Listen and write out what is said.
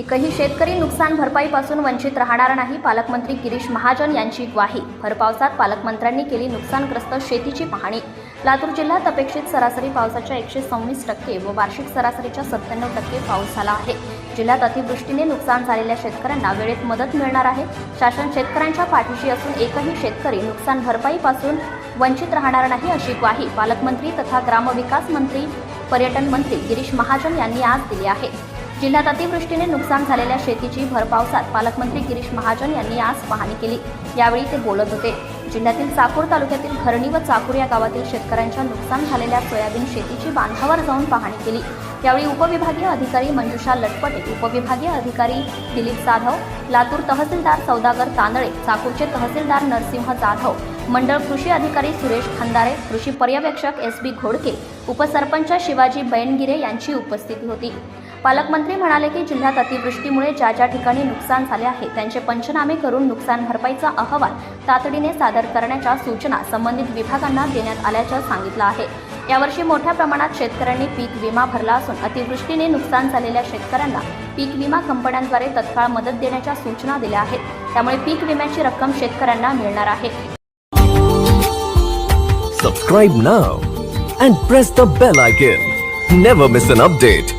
एकही शेतकरी नुकसान भरपाईपासून वंचित राहणार नाही पालकमंत्री गिरीश महाजन यांची ग्वाही. भरपावसात पालकमंत्र्यांनी केली नुकसानग्रस्त शेतीची पाहणी. लातूर जिल्ह्यात अपेक्षित सरासरी पावसाच्या एकशे सव्वीस टक्के व वार्षिक सरासरीच्या सत्त्याण्णव टक्के पाऊस झाला आहे. जिल्ह्यात अतिवृष्टीने नुकसान झालेल्या शेतकऱ्यांना वेळेत मदत मिळणार आहे. शासन शेतकऱ्यांच्या पाठीशी असून एकही शेतकरी नुकसान भरपाईपासून वंचित राहणार नाही अशी ग्वाही पालकमंत्री तथा ग्रामविकास मंत्री पर्यटन मंत्री गिरीश महाजन यांनी आज दिली आहे. जिल्ह्यात अतिवृष्टीने नुकसान झालेल्या शेतीची भरपावसात पालकमंत्री गिरीश महाजन यांनी आज पाहणी केली. यावेळी ते बोलत होते. जिल्ह्यातील चाकूर तालुक्यातील घरणी व चाकूर या गावातील शेतकऱ्यांच्या नुकसान झालेल्या सोयाबीन शेतीची बांधावर जाऊन पाहणी केली. यावेळी उपविभागीय अधिकारी मंजुषा लटपटे उपविभागीय अधिकारी दिलीप जाधव लातूर तहसीलदार सौदागर तांदळे चाकूरचे तहसीलदार नरसिंह जाधव मंडळ कृषी अधिकारी सुरेश खंदारे कृषी पर्यवेक्षक एस बी घोडके उपसरपंच शिवाजी बैनगिरे यांची उपस्थिती होती. पालकमंत्री म्हणाले की जिल्ह्यात अतिवृष्टीमुळे ज्या ज्या ठिकाणी नुकसान झाले आहे त्यांचे पंचनामे करून नुकसान भरपाईचा अहवाल तातडीने सादर करण्याच्या सूचना संबंधित विभागांना देण्यात आल्याचं सांगितलं आहे. यावर्षी मोठ्या प्रमाणात शेतकऱ्यांनी पीक विमा भरला असून अतिवृष्टीने नुकसान झालेल्या शेतकऱ्यांना पीक विमा कंपन्यांद्वारे तत्काळ मदत देण्याच्या सूचना दिल्या आहेत. त्यामुळे पीक विम्याची रक्कम शेतकऱ्यांना मिळणार आहे. Subscribe now and press the bell icon never miss an update